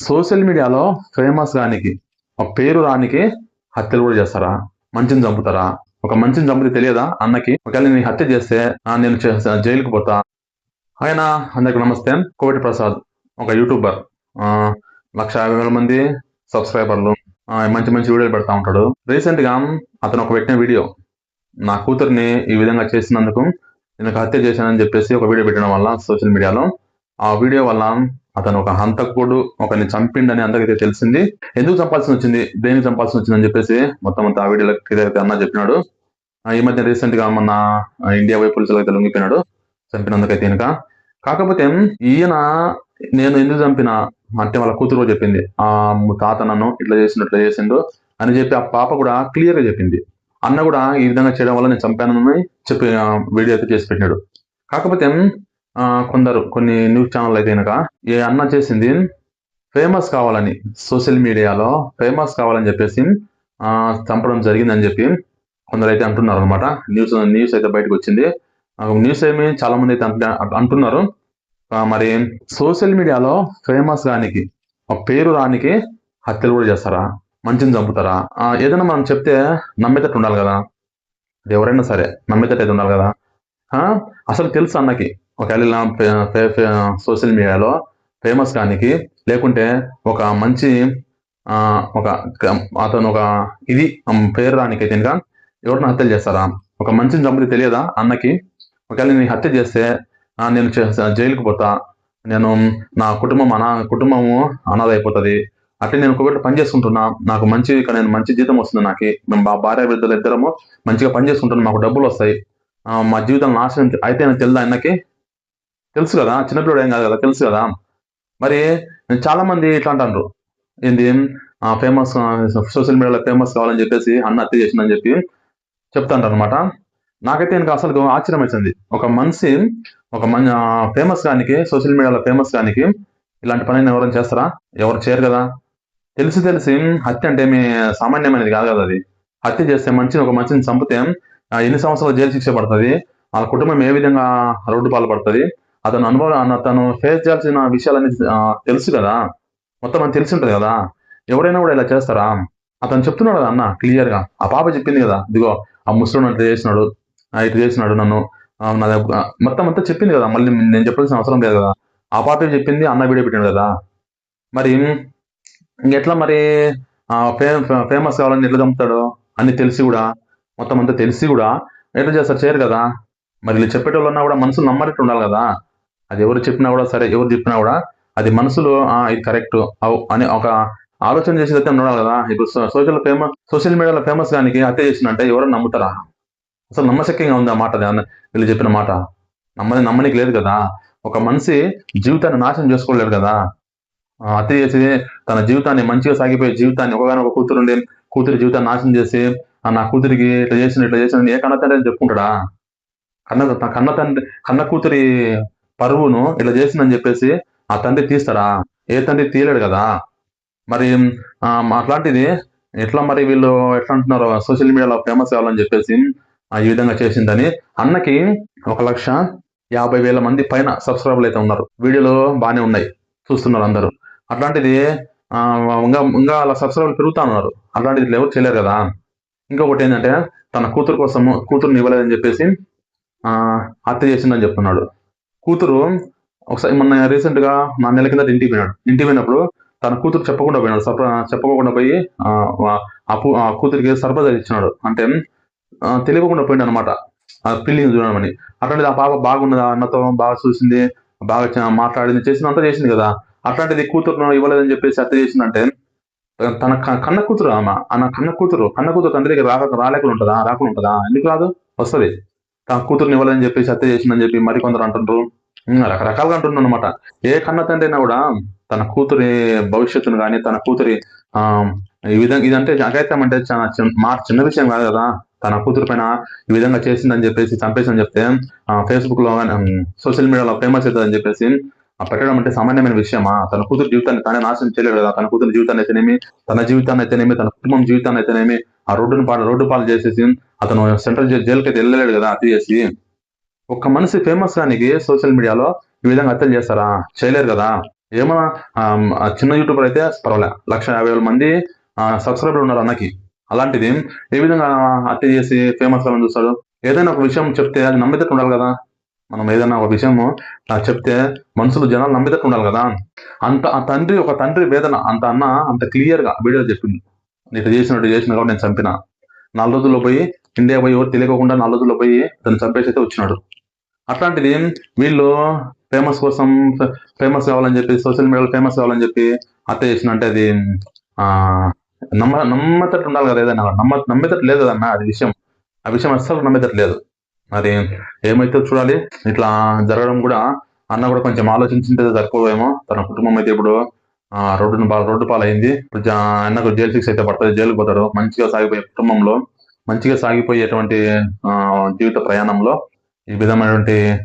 Social మీడియాలో famous గానికి ఒక పేరు రానికి హత్యలు కూడా చేస్తారా? మంచిని చంపుతారా? ఒక మంచిని చంపితే తెలియదా అన్నకి? ఒకవేళ నేను హత్య చేస్తే నేను చే- జైలుకి పోతా. ఆయన అందరికి నమస్తే. కోవిడ్ ప్రసాద్ ఒక యూట్యూబర్. ఆ, లక్ష యాభై వేల మంది సబ్స్క్రైబర్లు. మంచి మంచి వీడియోలు పెడతా ఉంటాడు. రీసెంట్గా అతను ఒక పెట్టిన వీడియో. నా కూతుర్ని ఈ విధంగా చేసినందుకు నేను హత్య చేశానని చెప్పేసి ఒక వీడియో పెట్టడం వల్ల సోషల్ మీడియాలో. ఆ వీడియో వల్ల అతను ఒక హంతకుడు ఒకరిని చంపిండని అందరికైతే తెలిసింది. ఎందుకు చంపాల్సి వచ్చింది? దేనికి చంపాల్సి వచ్చింది అని చెప్పేసి మొత్తం అంతా ఆ వీడియోలో క్లియర్ అన్న చెప్పినాడు. ఆ, ఈ మధ్య రీసెంట్గా మొన్న ఇండియా వైపు పోలీసులకు లొంగిపోయినాడు. చంపినందుకైతే ఈయనక. కాకపోతే ఈయన నేను ఎందుకు చంపిన? అంటే వాళ్ళ కూతురు చెప్పింది. ఆ తాత నన్ను ఇట్లా చేసిండు ఇట్లా చేసిండు అని చెప్పి ఆ పాప కూడా క్లియర్గా చెప్పింది. అన్న కూడా ఈ విధంగా చేయడం వల్ల నేను చంపానని చెప్పి వీడియో అయితే చేసి పెట్టినాడు. కాకపోతే కొందరు కొన్ని న్యూస్ ఛానల్ అయితే కనుక ఏ అన్న చేసింది ఫేమస్ కావాలని సోషల్ మీడియాలో ఫేమస్ కావాలని చెప్పేసి ఆ, చంపడం జరిగిందని చెప్పి కొందరు అయితే అంటున్నారు అనమాట న్యూస్ న్యూస్ అయితే బయటకు వచ్చింది. న్యూస్ ఏమి చాలా మంది అయితే అంటున్నారు. ఆ, మరి సోషల్ మీడియాలో ఫేమస్ గానికి పేరు రానికి హత్యలు కూడా చేస్తారా? మంచిని చంపుతారా? ఏదైనా మనం చెప్తే నమ్మేటట్టు ఉండాలి కదా. ఎవరైనా సరే నమ్మేటట్టు అయితే ఉండాలి కదా. ఆ, అసలు తెలుసు అన్నకి? ఒకవేళ ఇలా సోషల్ మీడియాలో ఫేమస్ కానికి లేకుంటే ఒక మంచి ఒక అతను ఒక ఇది పేరు రానికైతే అయితే ఇంకా ఎవరిని హత్యలు చేస్తారా? ఒక మంచిని చంపితే తెలియదా అన్నకి? ఒకవేళ నేను హత్య చేస్తే నేను చే- జైలుకి పోతా నేను నా కుటుంబం అనా కుటుంబము అనాథ అయిపోతుంది అట్లే నేను ఒకవేళ పని చేసుకుంటున్నా నాకు మంచి ఇక్కడ నేను మంచి జీతం వస్తుంది నాకు మేము మా భార్య బిడ్డలు ఇద్దరము మంచిగా పని చేసుకుంటున్నాం మాకు డబ్బులు వస్తాయి మా జీవితం నాశనం అయితే నాకు తెలుదా అన్నకి? తెలుసు కదా చిన్నపిల్లడు ఏం కాదు కదా తెలుసు కదా. మరి చాలా మంది ఇట్లా అంటారు ఏంది? ఫేమస్ సోషల్ మీడియాలో ఫేమస్ కావాలని చెప్పేసి అన్న హత్య చేసిందని చెప్పి చెప్తాంటారు అనమాట నాకైతే ఇంకా అసలు ఆశ్చర్యం వచ్చింది ఒక మనిషి ఒక మన ఫేమస్ కానికి సోషల్ మీడియాలో ఫేమస్ కానికి ఇలాంటి పని ఎవరైనా చేస్తారా? ఎవరు చేయరు కదా. తెలిసి తెలిసి హత్య అంటే మీ సామాన్యమైనది కాదు కదా అది. హత్య చేస్తే మంచిని ఒక మనిషిని చంపితే ఎన్ని సంవత్సరాలు జైలు శిక్ష పడుతుంది? వాళ్ళ కుటుంబం ఏ విధంగా రోడ్డు పాలు పడుతుంది? అతను అనుభవం తను ఫేస్ చేయాల్సిన విషయాలన్నీ తెలుసు కదా. మొత్తం అని తెలిసి ఉంటుంది కదా. ఎవరైనా కూడా ఇలా చేస్తారా? అతను చెప్తున్నాడు కదా అన్న క్లియర్గా. ఆ పాప చెప్పింది కదా ఇదిగో ఆ ముసలిని ఇట్లా చేసినాడు ఆ, ఇట్లా చేసినాడు నన్ను. నా మొత్తం అంతా చెప్పింది కదా మళ్ళీ నేను చెప్పాల్సిన అవసరం లేదు కదా. ఆ పాప చెప్పింది అన్న వీడియో పెట్టాడు కదా. మరి ఎట్లా మరి ఫేమస్ కావాలని ఎట్లా చంపుతాడు? అన్ని తెలిసి కూడా మొత్తం అంతా తెలిసి కూడా ఎట్లా చేస్తారు? చేయరు కదా. మరి వీళ్ళు చెప్పేటోళ్ళన్నా కూడా మనసులు నమ్మరేట్టు ఉండాలి కదా. అది ఎవరు చెప్పినా కూడా సరే ఎవరు చెప్పినా కూడా అది మనసులో ఆ, ఇది కరెక్ట్ అవు అని ఒక ఆలోచన చేసేదైతే ఉండాలి కదా. ఇప్పుడు సోషల్ ఫేమస్ సోషల్ మీడియాలో ఫేమస్ గానికి హత్య చేసినంటే ఎవరు నమ్ముతారా? అసలు నమ్మశక్యంగా ఉంది ఆ మాట వీళ్ళు చెప్పిన మాట. నమ్మని నమ్మనికి లేదు కదా. ఒక మనిషి జీవితాన్ని నాశనం చేసుకోలేడు కదా. ఆ, హత్య చేసి తన జీవితాన్ని మంచిగా సాగిపోయే జీవితాన్ని ఒకగానొక కూతురు ఉండి కూతురి జీవితాన్ని నాశనం చేసి "ఆ, నా కూతురికి ఇట్లా చేసిన ఇట్లా చేసిన ఏ కన్న తండ్రి అని చెప్పుకుంటాడా? కన్న కన్న తండ్రి కన్న కూతురి పరువును ఇట్లా చేసిందని చెప్పేసి ఆ తండ్రి తీస్తాడా? ఏ తండ్రి తీయలేడు కదా? మరి ఆ, అట్లాంటిది ఎట్లా మరి వీళ్ళు ఎట్లా అంటున్నారు సోషల్ మీడియాలో ఫేమస్ అవ్వాలని చెప్పేసి ఆ, ఈ విధంగా చేసిందని అన్నకి ఒక లక్ష యాభై వేల మంది పైన సబ్స్క్రైబర్లు అయితే ఉన్నారు. వీడియోలు బాగానే ఉన్నాయి. చూస్తున్నారు అందరూ. అట్లాంటిది ఆ, ఇంకా ఇంకా అలా సబ్స్క్రైబర్లు పెరుగుతా ఉన్నారు. అట్లాంటిది ఇట్లా ఎవరు చేయలేరు కదా? ఇంకొకటి ఏంటంటే తన కూతురు కోసము కూతురుని ఇవ్వలేదని చెప్పేసి ఆ, హత్య చేసిందని చెప్తున్నాడు. కూతురు ఒకసారి మొన్న రీసెంట్గా నా నెల కింద ఇంటికి పోయినాడు. ఇంటికి పోయినప్పుడు తన కూతురు చెప్పకుండా పోయినాడు. సర్ప చెప్పకుండా పోయి ఆ, కూతురికి సర్ప్రైజ్ ఇచ్చినాడు. అంటే తెలియకుండా పోయిండు అనమాట ఆ పిల్లిని చూడమని. అట్లాంటిది ఆ పాప బాగున్నదా? అన్నతో బాగా చూసింది బాగా మాట్లాడింది చేసింది అంతా చేసింది కదా. అట్లాంటిది కూతురు ఇవ్వలేదని చెప్పేసి అత్త చేసిందంటే తన క- కన్న కూతురు ఆమె. ఆ నా కన్న కూతురు కన్న కూతురు తండ్రి దగ్గర రాక రాలేకుండా ఉంటుందా రాకుండా ఉంటుందా ఎందుకు రాదు? వస్తుంది. తన కూతురుని ఇవ్వాలని చెప్పేసి అత్త చేసిందని చెప్పి మరికొందరు అంటుండ్రు. రకరకాలుగా అంటున్నారు అనమాట ఏ కన్న తండ్రి అయినా కూడా తన కూతురి భవిష్యత్తును కానీ తన కూతురి ఆ ఈ విధంగా ఇదంటే అఘాయిత్యం అంటే చాలా మా చిన్న విషయం కాదు కదా. తన కూతురు పైన ఈ విధంగా చేసిందని చెప్పేసి చంపేసిందని చెప్తే ఫేస్బుక్లో సోషల్ మీడియాలో ఫేమస్ అవుతుందని చెప్పేసి ఆ పెట్టడం అంటే సామాన్యమైన విషయమా? తన కూతురు జీవితాన్ని తానే నాశనం చేయలేదు కదా. తన కూతురు జీవితాన్ని అయితేనేమి తన జీవితాన్ని అయితేనేమి తన కుటుంబం జీవితాన్ని అయితేనేమి ఆ రోడ్డును పాలు రోడ్డు పాలు చేసేసి అతను సెంట్రల్ జైలుకి అయితే వెళ్ళలేడు కదా అది చేసి. ఒక్క మనిషి ఫేమస్ కానికి సోషల్ మీడియాలో ఈ విధంగా హత్యలు చేస్తారా? చేయలేరు కదా. ఏమన్నా చిన్న యూట్యూబర్ అయితే పర్వాలే. లక్ష యాభై వేల మంది సబ్స్క్రైబర్ ఉన్నారు అన్నకి. అలాంటిది? ఏ విధంగా హత్య చేసి ఫేమస్ కావాలని చూస్తాడు ఏదైనా ఒక విషయం చెప్తే అది నమ్మితట్టు ఉండాలి కదా. మనం ఏదైనా ఒక విషయము చెప్తే మనుషులు జనాలు నమ్మితట్టు ఉండాలి కదా. అంత ఆ తండ్రి ఒక తండ్రి వేదన అంత అన్న అంత క్లియర్గా వీడియో చెప్పింది. నేను చేసినట్టు చేసిన కాబట్టి నేను చంపిన. నాలుగు రోజుల్లో పోయి ఇండియా పోయి ఎవరు తెలియకుండా నాలుగు రోజుల్లో పోయి తను చంపేసి అయితే వచ్చినాడు. అట్లాంటిది? వీళ్ళు ఫేమస్ కోసం ఫేమస్ కావాలని చెప్పి సోషల్ మీడియాలో ఫేమస్ కావాలని చెప్పి అత్త చేసిన అంటే అది ఆ నమ్మ నమ్మతట్టు ఉండాలి కదా ఏదైనా. నమ్మ నమ్మేటట్టు లేదు కదన్నా అది విషయం. ఆ విషయం అస్సలు నమ్మేటట్టు లేదు. మరి ఏమైతే చూడాలి ఇట్లా జరగడం కూడా అన్న కూడా కొంచెం ఆలోచించింటే సరిపోవేమో తన కుటుంబం అయితే ఇప్పుడు ఆ, రోడ్డును రోడ్డు పాలైంది. ఇప్పుడు జా- అన్నకు జైలు శిక్ష అయితే పడుతుంది జైలుకి పోతాడు. మంచిగా సాగిపోయే కుటుంబంలో మంచిగా సాగిపోయేటువంటి ఆ, జీవిత ప్రయాణంలో ఈ విధమైనటువంటి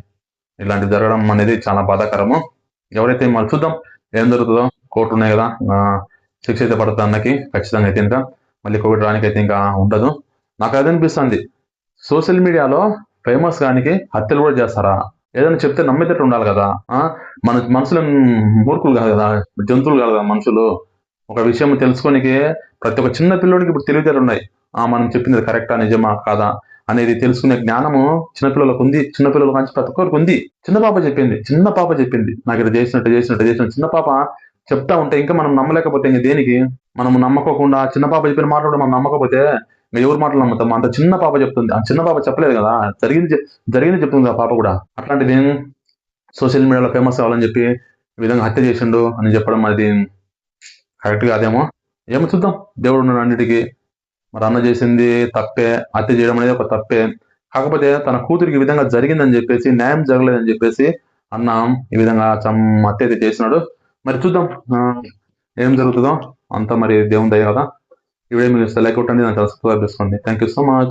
ఇలాంటి జరగడం అనేది చాలా బాధాకరము. ఎవరైతే మరి చూద్దాం ఏం జరుగుతుందో? కోర్టు ఉన్నాయి కదా. ఆ, శిక్ష అయితే పడుతుంది అన్నకి ఖచ్చితంగా అయితే ఇంకా. మళ్ళీ కోవిడ్ రానికి అయితే ఇంకా ఉండదు. నాకు అది అనిపిస్తుంది. సోషల్ మీడియాలో ఫేమస్ గానికి హత్యలు కూడా చేస్తారా? ఏదైనా చెప్తే నమ్మేటట్టు ఉండాలి కదా. ఆ మన మనుషులు మూర్ఖులు కాదు కదా. జంతువులు కాదు కదా మనుషులు. ఒక విషయం తెలుసుకోనికి ప్రతి ఒక్క చిన్న పిల్లోడికి ఇప్పుడు తెలివితేటలు ఉన్నాయి. ఆ మనం చెప్పింది కరెక్టా నిజమా కాదా? అనేది తెలుసుకునే జ్ఞానము చిన్నపిల్లలకు ఉంది చిన్నపిల్లలకు మంచి ప్రతి ఒక్కరికి ఉంది. చిన్న పాప చెప్పింది చిన్న పాప చెప్పింది. నాకు ఇది చేసినట్టు చేసినట్టు చేసినట్టు. చిన్న పాప చెప్తా ఉంటే ఇంకా మనం నమ్మలేకపోతే ఇంక దేనికి? మనం నమ్మకోకుండా చిన్న పాప చెప్పిన మాట కూడా మనం నమ్మకపోతే ఎవరు మాటలు నమ్ముతాం? అంత చిన్న పాప చెప్తుంది. ఆ చిన్న పాప చెప్పలేదు కదా? జరిగింది జరిగింది చెప్తుంది ఆ పాప కూడా. అట్లాంటిది సోషల్ మీడియాలో ఫేమస్ అవ్వాలని చెప్పి ఈ విధంగా హత్య చేసిండు అని చెప్పడం అది కరెక్ట్ అదేమో ఏమో చూద్దాం. దేవుడు ఉన్నాడు అన్నిటికీ. మరి అన్న చేసింది తప్పే అత్త చేయడం అనేది ఒక తప్పే. కాకపోతే తన కూతురికి ఈ విధంగా జరిగిందని చెప్పేసి న్యాయం జరగలేదని చెప్పేసి అన్న ఈ విధంగా చం హత్య అయితే చేసినాడు. మరి చూద్దాం. ఏం జరుగుతుందో అంతా మరి దేవుని దయ కదా. ఈ వీడియో మీకు లైక్ కొట్టండి నాకు సబ్స్క్రైబ్ చేసుకోండి. Thank you so much